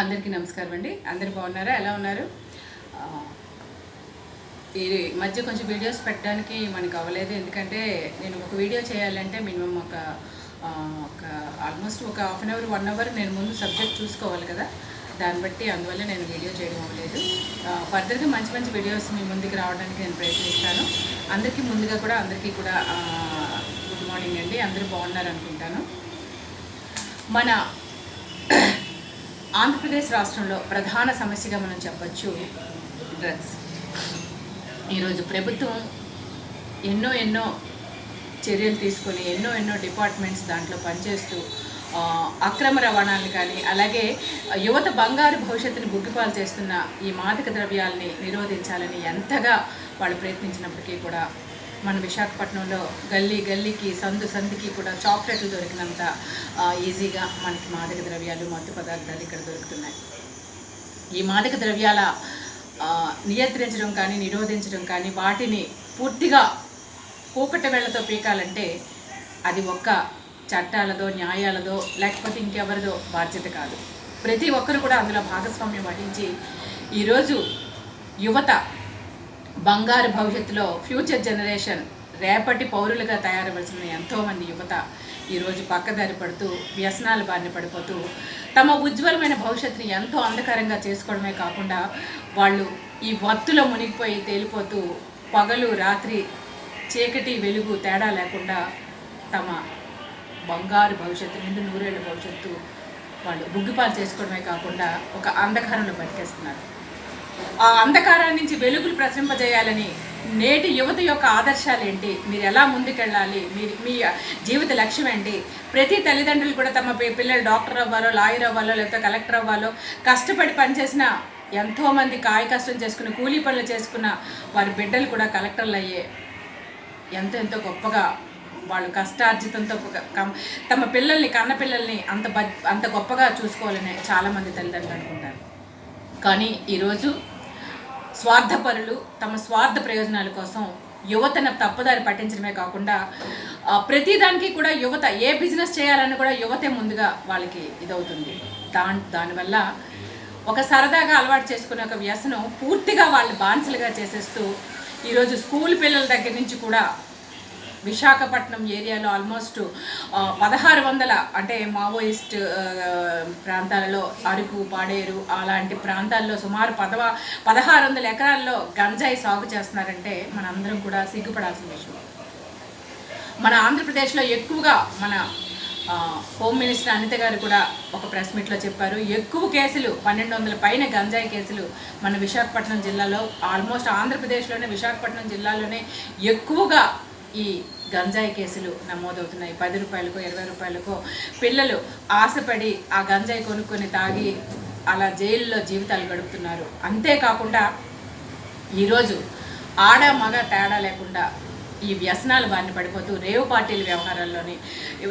అందరికీ నమస్కారం అండి. అందరు బాగున్నారా? ఎలా ఉన్నారు? ఈ మధ్య కొంచెం వీడియోస్ పెట్టడానికి మనకు అవ్వలేదు. ఎందుకంటే నేను ఒక వీడియో చేయాలంటే మినిమం ఒక ఒక ఆల్మోస్ట్ ఒక half an hour one hour నేను ముందు సబ్జెక్ట్ చూసుకోవాలి కదా. దాన్ని బట్టి అందువల్ల నేను వీడియో చేయడం అవ్వలేదు. ఫర్దర్గా మంచి మంచి వీడియోస్ మీ ముందుకు రావడానికి నేను ప్రయత్నిస్తాను. అందరికీ ముందుగా కూడా అందరికీ కూడా గుడ్ మార్నింగ్ అండి. అందరూ బాగున్నారు అనుకుంటాను మన ఆంధ్రప్రదేశ్ రాష్ట్రంలో ప్రధాన సమస్యగా మనం చెప్పచ్చు డ్రగ్స్. ఈరోజు ప్రభుత్వం ఎన్నో ఎన్నో చర్యలు తీసుకొని ఎన్నో ఎన్నో డిపార్ట్మెంట్స్ దాంట్లో పనిచేస్తూ అక్రమ రవాణాలను కానీ అలాగే యువత బంగారు భవిష్యత్తుని బుగ్గిపాలు చేస్తున్న ఈ మాదక ద్రవ్యాల్ని నిరోధించాలని ఎంతగా వాళ్ళు ప్రయత్నించినప్పటికీ కూడా మన విశాఖపట్నంలో గల్లీ గల్లీకి సందు సందికి కూడా చాక్లెట్లు దొరికినంత ఈజీగా మనకి మాదక ద్రవ్యాలు మత్తు పదార్థాలు ఇక్కడ దొరుకుతున్నాయి. ఈ మాదక ద్రవ్యాల నియంత్రించడం కానీ నిరోధించడం కానీ వాటిని పూర్తిగా కూకట వేళ్ళతో పీకాలంటే అది ఒక్క చట్టాలదో న్యాయాలదో లేకపోతే ఇంకెవరిదో బాధ్యత కాదు. ప్రతి ఒక్కరు కూడా అందులో భాగస్వామ్యం వహించి ఈరోజు యువత బంగారు భవిష్యత్తులో ఫ్యూచర్ జనరేషన్ రేపటి పౌరులుగా తయారవలసిన ఎంతోమంది యువత ఈరోజు పక్కదారి పడుతూ వ్యసనాల బారిన పడిపోతూ తమ ఉజ్వలమైన భవిష్యత్తుని ఎంతో అంధకారంగా చేసుకోవడమే కాకుండా వాళ్ళు ఈ వత్తులో మునిగిపోయి తేలిపోతూ పగలు రాత్రి చీకటి వెలుగు తేడా లేకుండా తమ బంగారు భవిష్యత్తు రెండు నూరేళ్ళ భవిష్యత్తు వాళ్ళు బుగ్గిపాలు చేసుకోవడమే కాకుండా ఒక అంధకారంలో బతికేస్తున్నారు. ఆ అంధకారాన్ని నుంచి వెలుగులు ప్రసరింపజేయాలని నేటి యువత యొక్క ఆదర్శాలు ఏంటి మీరు ఎలా ముందుకెళ్ళాలి? మీరు మీ జీవిత లక్ష్యం ఏంటి? ప్రతి తల్లిదండ్రులు కూడా తమ పిల్లలు డాక్టర్ అవ్వాలో లాయర్ అవ్వాలో లేకపోతే కలెక్టర్ అవ్వాలో కష్టపడి పనిచేసిన ఎంతోమంది కాయ కష్టం చేసుకుని కూలీ పనులు చేసుకున్న వారి బిడ్డలు కూడా కలెక్టర్లు అయ్యే ఎంతో ఎంతో గొప్పగా వాళ్ళు కష్టార్జితంతో కం- తమ పిల్లల్ని కన్న పిల్లల్ని అంత బ అంత గొప్పగా చూసుకోవాలని చాలామంది తల్లిదండ్రులు అనుకుంటారు. కానీ ఈరోజు స్వార్థపరులు తమ స్వార్థ ప్రయోజనాల కోసం యువతను తప్పుదారి పట్టించడమే కాకుండా ప్రతిదానికి కూడా యువత ఏ బిజినెస్ చేయాలని కూడా యువతే ముందుగా వాళ్ళకి ఇదవుతుంది. దాని దానివల్ల ఒక సరదాగా అలవాటు చేసుకునే ఒక వ్యసనం పూర్తిగా వాళ్ళు బానిసలుగా చేసేస్తూ ఈరోజు స్కూల్ పిల్లల దగ్గర నుంచి కూడా విశాఖపట్నం ఏరియాలో ఆల్మోస్ట్ పదహారు వందల అంటే మావోయిస్ట్ ప్రాంతాలలో అరకు పాడేరు అలాంటి ప్రాంతాల్లో సుమారు పదవ పదహారు వందల ఎకరాల్లో గంజాయి సాగు చేస్తున్నారంటే మనందరం కూడా సిగ్గుపడాల్సిన విషయం. మన ఆంధ్రప్రదేశ్లో ఎక్కువగా మన హోమ్ మినిస్టర్ అనిత గారు కూడా ఒక ప్రెస్ మీట్లో చెప్పారు ఎక్కువ కేసులు పన్నెండు వందల పైన గంజాయి కేసులు మన విశాఖపట్నం జిల్లాలో ఆల్మోస్ట్ ఆంధ్రప్రదేశ్లోనే విశాఖపట్నం జిల్లాలోనే ఎక్కువగా ఈ గంజాయి కేసులు నమోదవుతున్నాయి. పది రూపాయలకో ఇరవై రూపాయలకో పిల్లలు ఆశపడి ఆ గంజాయి కొనుక్కొని తాగి అలా జైల్లో జీవితాలు గడుపుతున్నారు. అంతేకాకుండా ఈరోజు ఆడ మగ తేడా లేకుండా ఈ వ్యసనాలు బారిన పడిపోతూ రేవు పార్టీల వ్యవహారాల్లోని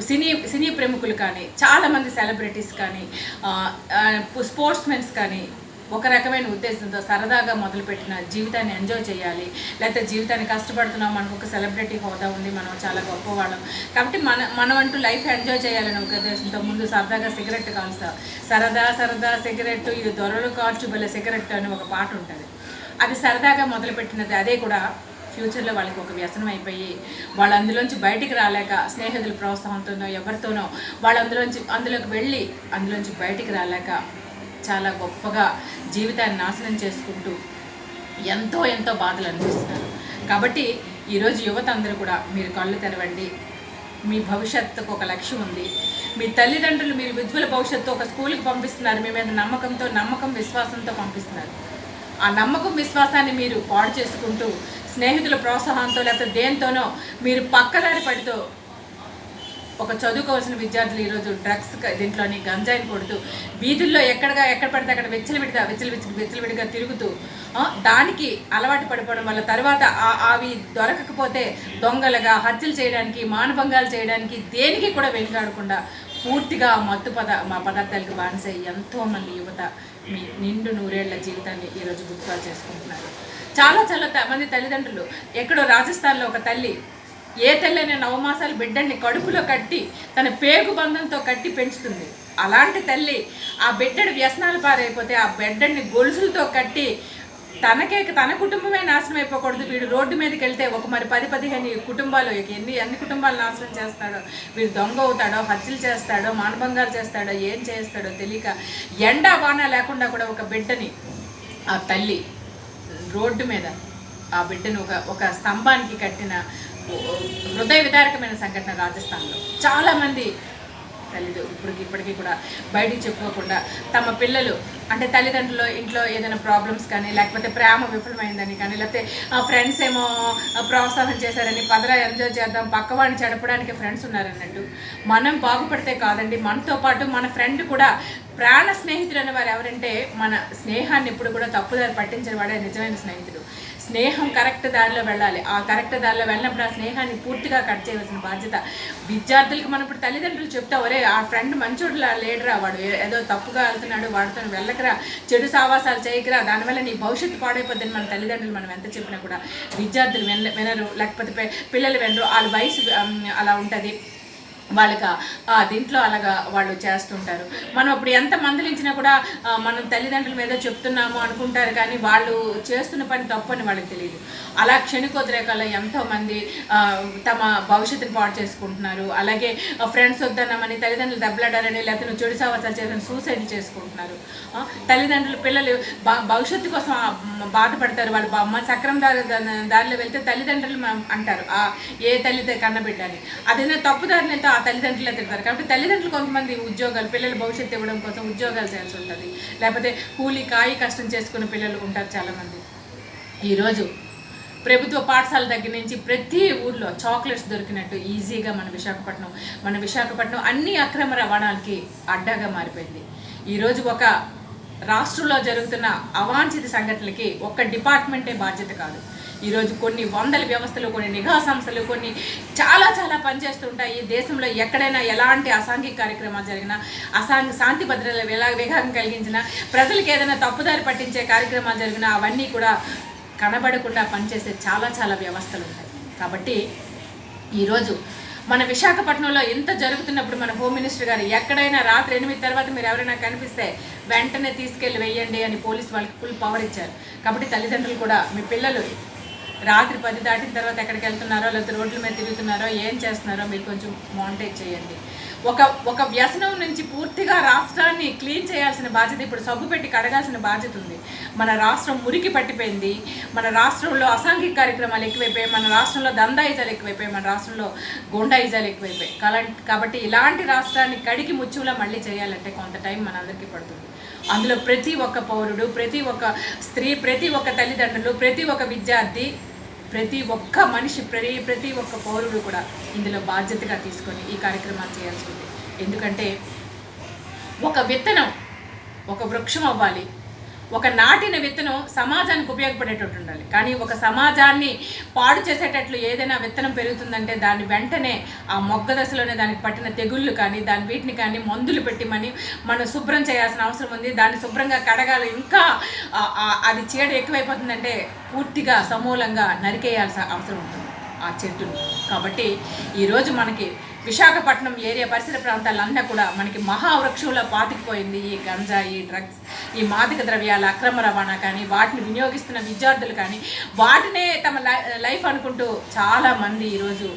సినీ సినీ ప్రముఖులు కానీ చాలామంది సెలబ్రిటీస్ కానీ స్పోర్ట్స్ మెన్స్ కానీ ఒక రకమైన ఉద్దేశంతో సరదాగా మొదలుపెట్టిన జీవితాన్ని ఎంజాయ్ చేయాలి. లేకపోతే జీవితాన్ని కష్టపడుతున్నాం మనకు ఒక సెలబ్రిటీ హోదా ఉంది మనం చాలా గొప్పవాళ్ళం కాబట్టి మన మనం అంటూ లైఫ్ ఎంజాయ్ చేయాలని ఒక ఉద్దేశంతో ముందు సరదాగా సిగరెట్ కాల్స్తా సరదా సరదా సిగరెట్ ఇది దొరలు కాల్చు బల సిగరెట్ అని ఒక పాట ఉంటుంది. అది సరదాగా మొదలుపెట్టినది అదే కూడా ఫ్యూచర్లో వాళ్ళకి ఒక వ్యసనం అయిపోయి వాళ్ళు అందులోంచి బయటికి రాలేక స్నేహితుల ప్రోత్సాహంతోనో ఎవరితోనో వాళ్ళు అందులోంచి అందులోకి వెళ్ళి అందులోంచి బయటికి రాలేక చాలా గొప్పగా జీవితాన్ని నాశనం చేసుకుంటూ ఎంతో ఎంతో బాధలు అనిపిస్తున్నారు కాబట్టి ఈరోజు యువత అందరూ కూడా మీరు కళ్ళు తెరవండి. మీ భవిష్యత్తుకు ఒక లక్ష్యం ఉంది. మీ తల్లిదండ్రులు మీరు విద్యుల భవిష్యత్తు ఒక స్కూల్కి పంపిస్తున్నారు. మీ మీద నమ్మకంతో నమ్మకం విశ్వాసంతో పంపిస్తున్నారు. ఆ నమ్మకం విశ్వాసాన్ని మీరు పాడు చేసుకుంటూ స్నేహితుల ప్రోత్సాహంతో లేకపోతే దేంతోనో మీరు పక్కదారి పడుతూ ఒక చదువుకోవాల్సిన విద్యార్థులు ఈరోజు డ్రగ్స్ దీంట్లోని గంజాయిని కొడుతూ వీధుల్లో ఎక్కడగా ఎక్కడ పడితే అక్కడ విచ్చలవిడిగా వెచ్చలు విడిగా తిరుగుతూ దానికి అలవాటు పడిపోవడం వల్ల తర్వాత ఆ- అవి దొరకకపోతే దొంగలుగా హత్యలు చేయడానికి మానభంగాలు చేయడానికి దేనికి కూడా వెనుకాడకుండా పూర్తిగా మత్తు పద మా పదార్థాలకు బానిసై ఎంతోమంది యువత మీ నిండు నూరేళ్ళ జీవితాన్ని ఈరోజు గుర్తుపాలు చేసుకుంటున్నారు. చాలా చాలా త- మంది తల్లిదండ్రులు ఎక్కడో రాజస్థాన్లో ఒక తల్లి ఏ తల్లైనా నవమాసాలు బిడ్డని కడుపులో కట్టి తన పేగు బంధంతో కట్టి పెంచుతుంది. అలాంటి తల్లి ఆ బిడ్డడు వ్యసనాలు పారైపోతే ఆ బిడ్డని గొలుసులతో కట్టి తనకే తన కుటుంబమే నాశనం అయిపోకూడదు. వీడు రోడ్డు మీదకి వెళ్తే ఒక మరి పది పదిహేను కుటుంబాలు ఎన్ని ఎన్ని కుటుంబాలు నాశనం చేస్తాడో వీడు దొంగ అవుతాడో హత్యలు చేస్తాడో మానభంగాలు చేస్తాడో ఏం చేస్తాడో తెలియక ఎండ వాన లేకుండా కూడా ఒక బిడ్డని ఆ తల్లి రోడ్డు మీద ఆ బిడ్డను ఒక ఒక స్తంభానికి కట్టిన హృదయ విదారకమైన సంఘటన రాజస్థాన్లో. చాలామంది తల్లిదు ఇప్పటికి ఇప్పటికీ కూడా బయటికి చెప్పుకోకుండా తమ పిల్లలు అంటే తల్లిదండ్రులు ఇంట్లో ఏదైనా ప్రాబ్లమ్స్ కానీ లేకపోతే ప్రేమ విఫలమైందని కానీ లేకపోతే ఫ్రెండ్స్ ఏమో ప్రోత్సాహం చేశారని పదరా ఎంజాయ్ చేద్దాం పక్కవాడిని చెడపడానికి ఫ్రెండ్స్ ఉన్నారన్నట్టు. మనం బాగుపడితే కాదండి మనతో పాటు మన ఫ్రెండ్ కూడా ప్రాణ స్నేహితుడు అనే వారు ఎవరంటే మన స్నేహాన్ని ఎప్పుడు కూడా తప్పుదారి పట్టించిన వాడే నిజమైన స్నేహితుడు. స్నేహం కరెక్ట్ దారిలో వెళ్ళాలి. ఆ కరెక్ట్ దారిలో వెళ్ళినప్పుడు ఆ స్నేహాన్ని పూర్తిగా కట్ చేయవలసిన బాధ్యత విద్యార్థులకు మనం ఇప్పుడు తల్లిదండ్రులు చెప్తా ఒరే ఆ ఫ్రెండ్ మంచోడులా లేడురా వాడు ఏదో తప్పుగా వెళ్తున్నాడు వాడితో వెళ్ళకరా చెడు సావాసాలు చేయకరా దానివల్ల నీ భవిష్యత్తు పాడైపోద్దని మన తల్లిదండ్రులు మనం ఎంత చెప్పినా కూడా విద్యార్థులు వినరు లేకపోతే పిల్లలు వినరు వాళ్ళ వయసు అలా ఉంటుంది. వాళ్ళకి ఆ- దీంట్లో అలాగా వాళ్ళు చేస్తుంటారు. మనం అప్పుడు ఎంత మందలించినా కూడా మనం తల్లిదండ్రుల మీద చెప్తున్నాము అనుకుంటారు కానీ వాళ్ళు చేస్తున్న పని తప్పు అని వాళ్ళకి తెలియదు. అలా క్షణికోద్రేకాల్లో ఎంతోమంది తమ భవిష్యత్తుని పాడు చేసుకుంటున్నారు. అలాగే ఫ్రెండ్స్ వద్దన్నామని తల్లిదండ్రులు దెబ్బలాడారని లేకపోతే నువ్వు చెడు సావాసాలు చేసిన సూసైడ్ చేసుకుంటున్నారు. తల్లిదండ్రులు పిల్లలు భవిష్యత్తు కోసం బాధపడతారు. వాళ్ళు బా- అమ్మ సక్రమ దారి దారిలో వెళ్తే తల్లిదండ్రులు అంటారు. ఏ తల్లి కన్నబిడ్డని. అని అదేనా తప్పు దారిని వెళ్తే ఆ తల్లిదండ్రులే తిడతారు కాబట్టి తల్లిదండ్రులు కొంతమంది ఉద్యోగాలు పిల్లల భవిష్యత్తు ఇవ్వడం కోసం ఉద్యోగాలు చేయాల్సి ఉంటుంది. లేకపోతే కూలి కాయి కష్టం చేసుకునే పిల్లలు ఉంటారు చాలామంది. ఈరోజు ప్రభుత్వ పాఠశాల దగ్గర నుంచి ప్రతి ఊర్లో చాక్లెట్స్ దొరికినట్టు ఈజీగా మన విశాఖపట్నం మన విశాఖపట్నం అన్ని అక్రమ రవాణాలకి అడ్డాగా మారిపోయింది. ఈరోజు ఒక రాష్ట్రంలో జరుగుతున్న అవాంఛిత సంఘటనలకి ఒక్క డిపార్ట్మెంటే బాధ్యత కాదు. ఈరోజు కొన్ని వందల వ్యవస్థలు కొన్ని నిఘా సంస్థలు కొన్ని చాలా చాలా పనిచేస్తుంటాయి. దేశంలో ఎక్కడైనా ఎలాంటి అసాంఘిక కార్యక్రమాలు జరిగినా అసాంఘ శాంతి భద్రతలు ఎలా విఘాతం కలిగించినా ప్రజలకు ఏదైనా తప్పుదారి పట్టించే కార్యక్రమాలు జరిగినా అవన్నీ కూడా కనబడకుండా పనిచేసే చాలా చాలా వ్యవస్థలు ఉంటాయి. కాబట్టి ఈరోజు మన విశాఖపట్నంలో ఎంత జరుగుతున్నప్పుడు మన హోమ్ మినిస్టర్ గారు ఎక్కడైనా రాత్రి ఎనిమిది తర్వాత మీరు ఎవరైనా కనిపిస్తే వెంటనే తీసుకెళ్ళి వెయ్యండి అని పోలీస్ వాళ్ళకి ఫుల్ పవర్ ఇచ్చారు. కాబట్టి తల్లిదండ్రులు కూడా మీ పిల్లలు రాత్రి పది దాటిన తర్వాత ఎక్కడికి వెళ్తున్నారో లేకపోతే రోడ్ల మీద తిరుగుతున్నారో ఏం చేస్తున్నారో మీరు కొంచెం మానిటైజ్ చేయండి. ఒక ఒక వ్యసనం నుంచి పూర్తిగా రాష్ట్రాన్ని క్లీన్ చేయాల్సిన బాధ్యత ఇప్పుడు సబ్బు పెట్టి కడగాల్సిన బాధ్యత ఉంది. మన రాష్ట్రం మురికి పట్టిపోయింది. మన రాష్ట్రంలో అసాంఘిక కార్యక్రమాలు ఎక్కువైపోయాయి. మన రాష్ట్రంలో దందాయిజాలు ఎక్కువైపోయాయి. మన రాష్ట్రంలో గుండాయిజాలు ఎక్కువైపోయాయి. కలా- కాబట్టి ఇలాంటి రాష్ట్రాన్ని కడిగి ముచ్చులా మళ్ళీ చేయాలంటే కొంత టైం మనందరికీ పడుతుంది. అందులో ప్రతి ఒక్క పౌరుడు ప్రతి ఒక్క స్త్రీ ప్రతి ఒక్క తల్లిదండ్రులు ప్రతి ఒక్క విద్యార్థి ప్రతి ఒక్క మనిషి ప్రతి ప్రతి ఒక్క పౌరుడు కూడా ఇందులో బాధ్యతగా తీసుకొని ఈ కార్యక్రమాలు చేయాల్సి ఉంది. ఎందుకంటే ఒక విత్తనం ఒక వృక్షం అవ్వాలి ఒక నాటిన విత్తనం సమాజానికి ఉపయోగపడేటట్టు ఉండాలి. కానీ ఒక సమాజాన్ని పాడు చేసేటట్లు ఏదైనా విత్తనం పెరుగుతుందంటే దాన్ని వెంటనే ఆ మొగ్గ దశలోనే దానికి పట్టిన తెగుళ్ళు కానీ దాని వీటిని కానీ మందులు పెట్టి మని మనం శుభ్రం చేయాల్సిన అవసరం ఉంది. దాన్ని శుభ్రంగా కడగాలి. ఇంకా అది చీడ ఎక్కువైపోతుందంటే పూర్తిగా సమూలంగా నరికేయాల్సిన అవసరం ఉంటుంది. ఆ చెట్టును. కాబట్టి ఈరోజు మనకి విశాఖపట్నం ఏరియా పరిసర ప్రాంతాలన్నీ కూడా మనకి మహావృక్షంలో పాతికిపోయింది. ఈ గంజా ఈ డ్రగ్స్ ఈ మాదక ద్రవ్యాల అక్రమ రవాణా కానీ వాటిని వినియోగిస్తున్న విద్యార్థులు కానీ వాటినే తమ లై- లైఫ్ అనుకుంటూ చాలామంది ఈరోజు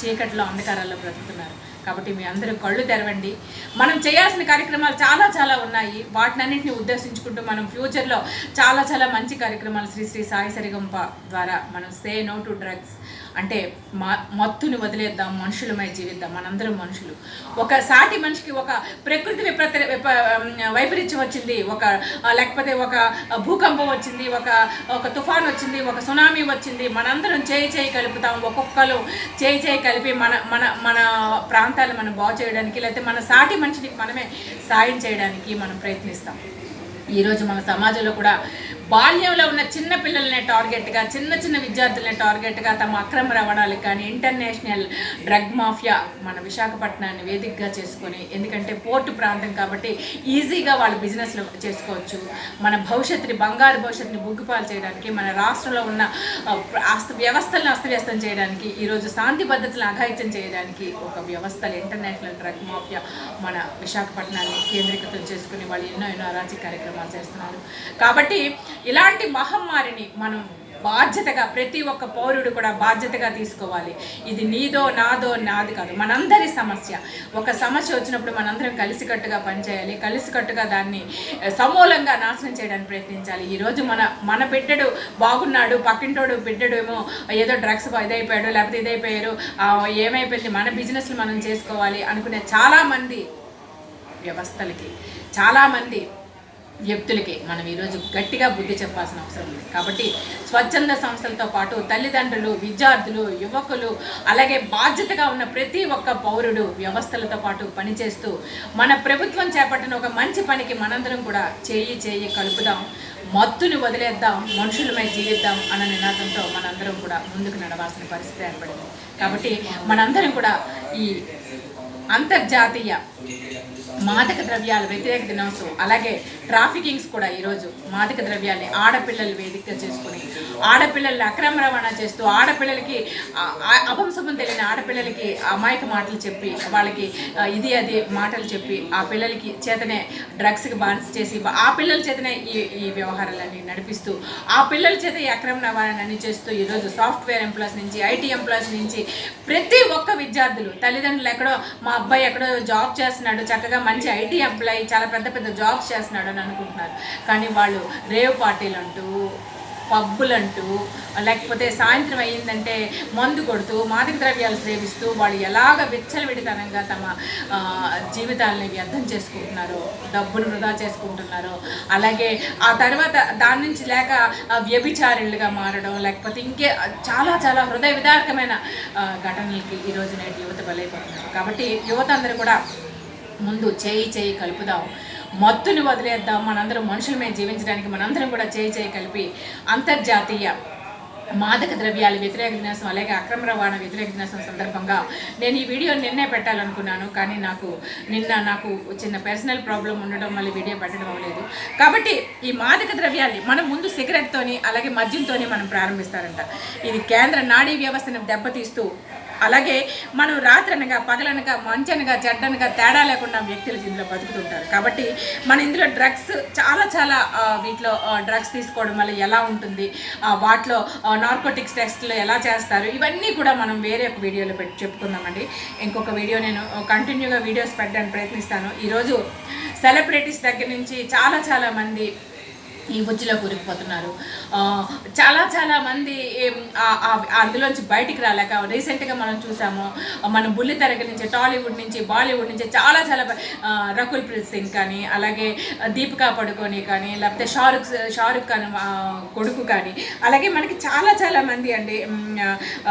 చీకట్లో అంధకారాల్లో బ్రతుకుతున్నారు. కాబట్టి మీ అందరూ కళ్ళు తెరవండి. మనం చేయాల్సిన కార్యక్రమాలు చాలా చాలా ఉన్నాయి. వాటినన్నింటిని ఉద్దేశించుకుంటూ మనం ఫ్యూచర్లో చాలా చాలా మంచి కార్యక్రమాలు శ్రీ శ్రీ సాయి సరిగంప ద్వారా మనం సే నో టు డ్రగ్స్ అంటే మా మత్తుని వదిలేద్దాం మనుషులమై జీవిద్దాం మనందరం మనుషులు. ఒక సాటి మనిషికి ఒక ప్రకృతి విపత్తి వైపరీత్యం వచ్చింది ఒక లేకపోతే ఒక భూకంపం వచ్చింది ఒక ఒక తుఫాన్ వచ్చింది ఒక సునామీ వచ్చింది మనందరం చేయి చేయి కలుపుతాం ఒక్కొక్కరు చేయి చేయి కలిపి మన మన మన ప్రాంతం ప్రాంతాలు మనం బాగు చేయడానికి లేకపోతే మన సాటి మనిషిని మనమే సాయం చేయడానికి మనం ప్రయత్నిస్తాం. ఈరోజు మన సమాజంలో కూడా బాల్యంలో ఉన్న చిన్న పిల్లల్ని టార్గెట్గా చిన్న చిన్న విద్యార్థులని టార్గెట్గా తమ అక్రమ రవాణాలకు కానీ ఇంటర్నేషనల్ డ్రగ్ మాఫియా మన విశాఖపట్నాన్ని వేదికగా చేసుకొని ఎందుకంటే పోర్టు ప్రాంతం కాబట్టి ఈజీగా వాళ్ళు బిజినెస్లు చేసుకోవచ్చు. మన భవిష్యత్తుని బంగారు భవిష్యత్తుని బుగ్గుపాలు చేయడానికి మన రాష్ట్రంలో ఉన్న అస్త వ్యవస్థలను అస్తవ్యస్తం చేయడానికి ఈరోజు శాంతి భద్రతలను అఘాయిత్యం చేయడానికి ఒక వ్యవస్థలు ఇంటర్నేషనల్ డ్రగ్ మాఫియా మన విశాఖపట్నాన్ని కేంద్రీకృతం చేసుకుని వాళ్ళు ఎన్నో ఎన్నో అరాచక కార్యక్రమాలు చేస్తున్నారు. కాబట్టి ఇలాంటి మహమ్మారిని మనం బాధ్యతగా ప్రతి ఒక్క పౌరుడు కూడా బాధ్యతగా తీసుకోవాలి. ఇది నీదో నాదో నాది కాదు. మనందరి సమస్య. ఒక సమస్య వచ్చినప్పుడు మనందరం కలిసికట్టుగా పనిచేయాలి. కలిసికట్టుగా దాన్ని సమూలంగా నాశనం చేయడానికి ప్రయత్నించాలి. ఈరోజు మన మన బిడ్డడు బాగున్నాడు పక్కింటోడు బిడ్డడు ఏమో ఏదో డ్రగ్స్ ఇదైపోయాడు లేకపోతే ఇదైపోయారు ఏమైపోయింది మన బిజినెస్లు మనం చేసుకోవాలి అనుకునే చాలామంది వ్యవస్థలకి చాలామంది వ్యక్తులకి మనం ఈరోజు గట్టిగా బుద్ధి చెప్పాల్సిన అవసరం ఉంది కాబట్టి స్వచ్ఛంద సంస్థలతో పాటు తల్లిదండ్రులు విద్యార్థులు యువకులు అలాగే బాధ్యతగా ఉన్న ప్రతి ఒక్క పౌరుడు వ్యవస్థలతో పాటు పనిచేస్తూ మన ప్రభుత్వం చేపట్టిన ఒక మంచి పనికి మనందరం కూడా చేయి చేయి కలుపుదాం మత్తుని వదిలేద్దాం మనుషులమై జీవిద్దాం అన్న నినాదంతో మనందరం కూడా ముందుకు నడవాల్సిన పరిస్థితి ఏర్పడింది. కాబట్టి మనందరం కూడా ఈ అంతర్జాతీయ మాదక ద్రవ్యాల వ్యతిరేక దినోత్సవం. అలాగే ట్రాఫికింగ్స్ కూడా ఈరోజు మాదక ద్రవ్యాల్ని ఆడపిల్లలు వేదికగా చేసుకుని ఆడపిల్లల్ని అక్రమ రవాణా చేస్తూ ఆడపిల్లలకి ఆ- తెలియని ఆడపిల్లలకి అమాయక మాటలు చెప్పి వాళ్ళకి ఇది అది మాటలు చెప్పి ఆ పిల్లలకి చేతనే డ్రగ్స్కి బాన్స్ చేసి ఆ పిల్లల చేతనే ఈ ఈ వ్యవహారాలన్నీ నడిపిస్తూ ఆ పిల్లల చేత ఈ అక్రమ రవాణాన్ని చేస్తూ ఈరోజు సాఫ్ట్వేర్ ఎంప్లాయీస్ నుంచి ఐటీ ఎంప్లాయీస్ నుంచి ప్రతి ఒక్క విద్యార్థులు తల్లిదండ్రులు ఎక్కడో మా అబ్బాయి ఎక్కడో జాబ్ చేస్తున్నాడు చక్కగా మంచి ఐటీ ఎంప్లాయీ చాలా పెద్ద పెద్ద జాబ్స్ చేస్తున్నాడు అని అనుకుంటున్నారు. కానీ వాళ్ళు రేవ్ పార్టీలు అంటూ పబ్బులంటూ లేకపోతే సాయంత్రం అయ్యిందంటే మందు కొడుతూ మాదక ద్రవ్యాలు సేవిస్తూ వాళ్ళు ఎలాగ విచ్చలవిడితనంగా తమ జీవితాలని వ్యర్థం చేసుకుంటున్నారో డబ్బును వృధా చేసుకుంటున్నారో అలాగే ఆ తర్వాత దాని నుంచి లేక వ్యభిచారులుగా మారడం లేకపోతే ఇంకే చాలా చాలా హృదయ విదారకమైన ఘటనలకి ఈరోజు నేటి యువత బలైపోతున్నారు. కాబట్టి యువత అందరూ కూడా ముందు చేయి చేయి కలుపుదాం. మత్తుని వదిలేద్దాం. మనందరం మనుషుల మీద జీవించడానికి మనందరం కూడా చేయి చేయి కలిపి అంతర్జాతీయ మాదక ద్రవ్యాల వ్యతిరేక దినోత్సవం అలాగే అక్రమ రవాణా వ్యతిరేక దినోత్సవం సందర్భంగా నేను ఈ వీడియో నిన్నే పెట్టాలనుకున్నాను. కానీ నాకు నిన్న నాకు చిన్న పర్సనల్ ప్రాబ్లం ఉండడం వల్ల వీడియో పెట్టడం అవ్వలేదు. కాబట్టి ఈ మాదక ద్రవ్యాల్ని మనం ముందు సిగరెట్తోని అలాగే మద్యంతోని మనం ప్రారంభిస్తారంట. ఇది కేంద్ర నాడీ వ్యవస్థను దెబ్బతీస్తూ అలాగే మనం రాత్రనగా పగలనగా మంచనగా చెడ్డనగా తేడా లేకుండా వ్యక్తులు ఇందులో బతుకుతుంటారు. కాబట్టి మన ఇందులో డ్రగ్స్ చాలా చాలా వీటిలో డ్రగ్స్ తీసుకోవడం వల్ల ఎలా ఉంటుంది వాటిలో నార్కోటిక్స్ టెస్ట్లు ఎలా చేస్తారు ఇవన్నీ కూడా మనం వేరే ఒక వీడియోలో పెట్టి చెప్పుకుందామండి. ఇంకొక వీడియో నేను కంటిన్యూగా వీడియోస్ పెట్టడానికి ప్రయత్నిస్తాను. ఈరోజు సెలబ్రిటీస్ దగ్గర నుంచి చాలా చాలా మంది ఈ బుజ్జిలో కూరుకుపోతున్నారు. చాలా చాలా మంది ఆ- అందులోంచి బయటికి రాలేక రీసెంట్గా మనం చూసాము మన బుల్లితెరగ నుంచి టాలీవుడ్ నుంచి బాలీవుడ్ నుంచి చాలా చాలా రకుల్ ప్రీత్ సింగ్ కానీ అలాగే దీపికా పడుకొని కానీ లేకపోతే షారుఖ్ షారుఖ్ ఖాన్ కొడుకు కానీ అలాగే మనకి చాలా చాలా మంది అండి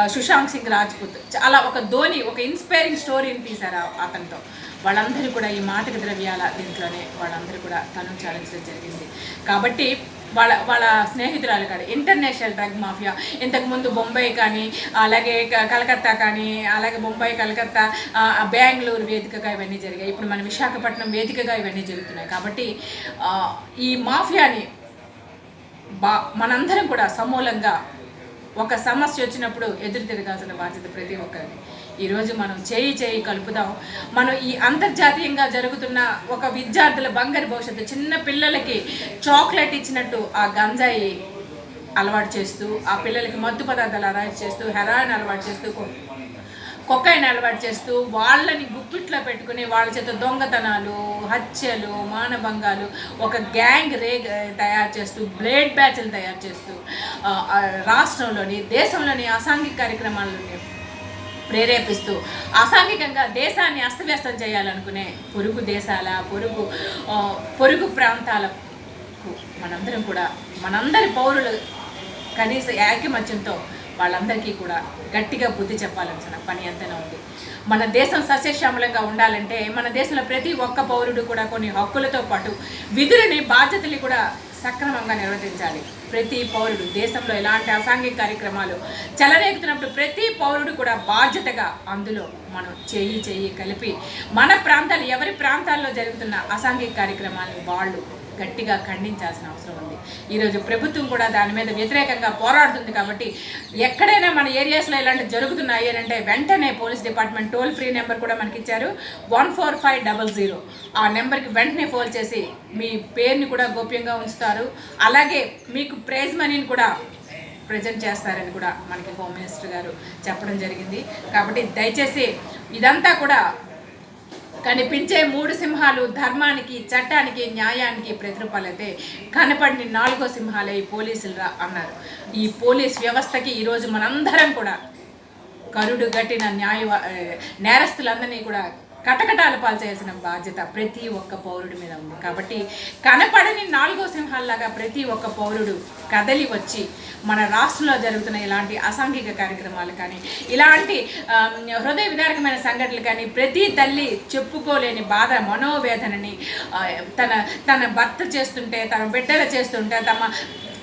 సుశాంత్ సింగ్ రాజ్పుత్ చాలా ఒక ధోని ఒక ఇన్స్పైరింగ్ స్టోరీని తీశారు అతనితో. వాళ్ళందరూ కూడా ఈ మాటక ద్రవ్యాల దీంట్లోనే వాళ్ళందరూ కూడా తను చాలించడం జరిగింది. కాబట్టి వాళ్ళ వాళ్ళ స్నేహితురాలు కాదు ఇంటర్నేషనల్ డ్రగ్ మాఫియా ఇంతకుముందు బొంబాయి కానీ అలాగే కలకత్తా కానీ అలాగే బొంబాయి కలకత్తా బెంగళూరు వేదికగా ఇవన్నీ జరిగాయి. ఇప్పుడు మన విశాఖపట్నం వేదికగా ఇవన్నీ జరుగుతున్నాయి. కాబట్టి ఈ మాఫియాని బా మనందరం కూడా సమూలంగా ఒక సమస్య వచ్చినప్పుడు ఎదురు తిరగాల్సిన బాధ్యత ప్రతి ఒక్కరిని ఈరోజు మనం చేయి చేయి కలుపుదాం. మనం ఈ అంతర్జాతీయంగా జరుగుతున్న ఒక విద్యార్థుల బంగారు భవిష్యత్తు చిన్న పిల్లలకి చాక్లెట్ ఇచ్చినట్టు ఆ గంజాయి అలవాటు చేస్తూ ఆ పిల్లలకి మత్తు పదార్థాలు అలవాటు చేస్తూ హెరాయిన్ అలవాటు చేస్తూ కొ- కొక్కైన అలవాటు చేస్తూ వాళ్ళని గుప్పిట్లో పెట్టుకుని వాళ్ళ చేత దొంగతనాలు హత్యలు మానభంగాలు ఒక గ్యాంగ్ రే తయారు చేస్తూ బ్లేడ్ బ్యాచ్లు తయారు చేస్తూ రాష్ట్రంలోని దేశంలోని అసాంఘిక కార్యక్రమాలు ప్రేరేపిస్తూ అసాంఘికంగా దేశాన్ని అస్తవ్యస్తం చేయాలనుకునే పొరుగు దేశాల పొరుగు పొరుగు ప్రాంతాలకు మనందరం కూడా మనందరి పౌరులు కనీస ఐకమత్యంతో వాళ్ళందరికీ కూడా గట్టిగా బుద్ధి చెప్పాల్సిన పని ఎంతైనా ఉంది. మన దేశం సస్యశ్యామలంగా ఉండాలంటే మన దేశంలో ప్రతి ఒక్క పౌరుడు కూడా కొన్ని హక్కులతో పాటు విధులని బాధ్యతలు కూడా సక్రమంగా నిర్వర్తించాలి. ప్రతి పౌరుడు దేశంలో ఎలాంటి అసాంఘిక కార్యక్రమాలు చెలరేగుతున్నప్పుడు ప్రతి పౌరుడు కూడా బాధ్యతగా అందులో మనం చేయి చేయి కలిపి మన ప్రాంతాలు ఎవరి ప్రాంతాల్లో జరుగుతున్న అసాంఘిక కార్యక్రమాలను వాళ్ళు గట్టిగా ఖండించాల్సిన అవసరం ఉంది. ఈరోజు ప్రభుత్వం కూడా దాని మీద వ్యతిరేకంగా పోరాడుతుంది కాబట్టి ఎక్కడైనా మన ఏరియాస్లో ఇలాంటి జరుగుతున్నాయి అని అంటే వెంటనే police department toll free number కూడా మనకి ఇచ్చారు one four five double zero. ఆ నెంబర్కి వెంటనే ఫోన్ చేసి మీ పేరుని కూడా గోప్యంగా ఉంచుతారు. అలాగే మీకు ప్రైజ్ మనీని కూడా ప్రజెంట్ చేస్తారని కూడా మనకి హోమ్ మినిస్టర్ గారు చెప్పడం జరిగింది. కాబట్టి దయచేసి ఇదంతా కూడా కనిపించే మూడు సింహాలు ధర్మానికి చట్టానికి న్యాయానికి ప్రతిరూపాలైతే కనపడిన నాలుగో సింహాలే ఈ పోలీసులు రా అన్నారు. ఈ పోలీస్ వ్యవస్థకి ఈరోజు మనందరం కూడా కరుడు గట్టిన న్యాయ నేరస్తులందరినీ కూడా కటకటాలు పాల్చేయాల్సిన బాధ్యత ప్రతి ఒక్క పౌరుడి మీద ఉంది. కాబట్టి కనపడని నాలుగో సింహాల్లాగా ప్రతి ఒక్క పౌరుడు కదలి వచ్చి మన రాష్ట్రంలో జరుగుతున్న ఇలాంటి అసాంఘిక కార్యక్రమాలు కానీ ఇలాంటి హృదయ విదారకమైన సంఘటనలు కానీ ప్రతి తల్లి చెప్పుకోలేని బాధ మనోవేదనని తన తన భర్త చేస్తుంటే తన బిడ్డలు చేస్తుంటే తమ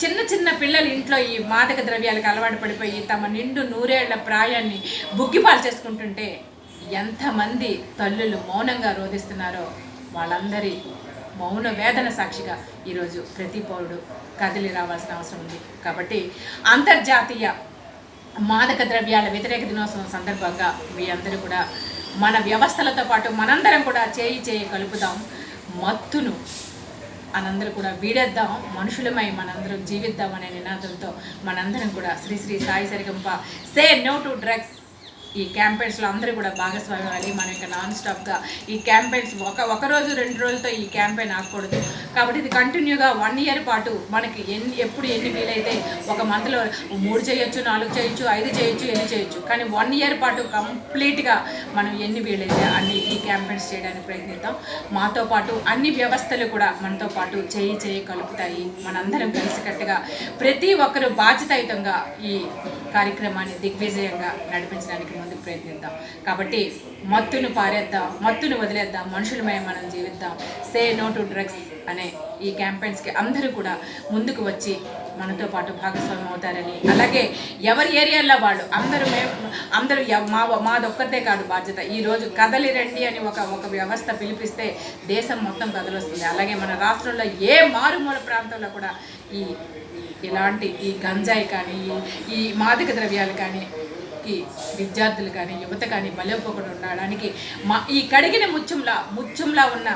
చిన్న చిన్న పిల్లలు ఇంట్లో ఈ మాదక ద్రవ్యాలకు అలవాటు పడిపోయి తమ నిండు నూరేళ్ళ ప్రాయాన్ని బుగ్గిపాలు చేసుకుంటుంటే ఎంతమంది తల్లులు మౌనంగా రోధిస్తున్నారో వాళ్ళందరి మౌన వేదన సాక్షిగా ఈరోజు ప్రతి పౌరుడు కదిలి రావాల్సిన అవసరం ఉంది. కాబట్టి అంతర్జాతీయ మాదక ద్రవ్యాల వ్యతిరేక దినోత్సవం సందర్భంగా మీ అందరూ కూడా మన వ్యవస్థలతో పాటు మనందరం కూడా చేయి చేయి కలుపుదాం. మత్తును మనందరూ కూడా వీడేద్దాం. మనుషులమై మనందరం జీవిద్దాం అనే నినాదంతో మనందరం కూడా Shri Shri Sai Sarigamapa say no to drugs. ఈ క్యాంపెయిన్స్లో అందరూ కూడా భాగస్వామి అవ్వాలి మనం ఇంకా నాన్ స్టాప్గా ఈ క్యాంపెయిన్స్ ఒక ఒక రోజు రెండు రోజులతో ఈ క్యాంపెయిన్ ఆగకూడదు. కాబట్టి ఇది కంటిన్యూగా వన్ ఇయర్ పాటు మనకి ఎన్ని ఎప్పుడు ఎన్ని వీలైతే ఒక మంత్లో మూడు చేయొచ్చు నాలుగు చేయొచ్చు ఐదు చేయొచ్చు ఎన్ని చేయొచ్చు. కానీ వన్ ఇయర్ పాటు కంప్లీట్గా మనం ఎన్ని వీలైతే అన్ని ఈ క్యాంపెయిన్స్ చేయడానికి ప్రయత్నిద్దాం. మాతో పాటు అన్ని వ్యవస్థలు కూడా మనతో పాటు చేయి చేయి కలుపుతాయి. మనందరం కలిసికట్టుగా ప్రతి ఒక్కరూ బాధ్యతాయుతంగా ఈ కార్యక్రమాన్ని దిగ్విజయంగా నడిపించడానికి ముందుకు ప్రయత్నిద్దాం. కాబట్టి మత్తును పారేద్దాం మత్తును వదిలేద్దాం మనుషులమే మనం జీవిద్దాం. సే నో టు డ్రగ్స్ అనే ఈ క్యాంపెయిన్స్కి అందరూ కూడా ముందుకు వచ్చి మనతో పాటు భాగస్వామ్యం అవుతారని. అలాగే ఎవరి ఏరియాలో వాళ్ళు? అందరూ మేము అందరూ మా మాదొక్కరిదే కాదు బాధ్యత. ఈరోజు కదలి రండి అని ఒక ఒక వ్యవస్థ పిలిపిస్తే దేశం మొత్తం కదలొస్తుంది. అలాగే మన రాష్ట్రంలో ఏ మారుమూల ప్రాంతంలో కూడా ఈ ఇలాంటి ఈ గంజాయి కానీ ఈ- ఈ మాదక ద్రవ్యాలు కానీ కి విద్యార్థులు కానీ యువత కానీ బలైపోకుండా ఉండడానికి మా ఈ కడిగిన ముత్యంలా ముత్యంలా ఉన్న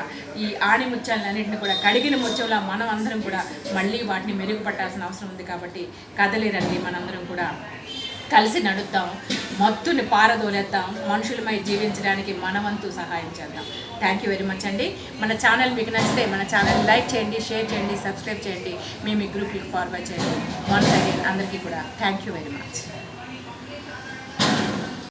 ఈ ఆణి ముత్యాలన్నింటిని కూడా కడిగిన ముత్యంలా మనం అందరం కూడా మళ్ళీ వాటిని మెరుగుపట్టాల్సిన అవసరం ఉంది కాబట్టి కదలిరండి మనందరం కూడా. కలిసి నడుద్దాం మత్తుని పారదోలేద్దాం మనుషులమై జీవించడానికి మనవంతు సహాయం చేద్దాం. థ్యాంక్ యూ వెరీ మచ్ అండి. మన ఛానల్ మీకు నచ్చితే మన ఛానల్ లైక్ చేయండి షేర్ చేయండి సబ్స్క్రైబ్ చేయండి. మేము ఈ గ్రూప్కి ఫార్వర్డ్ చేయండి. వన్స్ అగైన్ అందరికీ కూడా థ్యాంక్ యూ వెరీ మచ్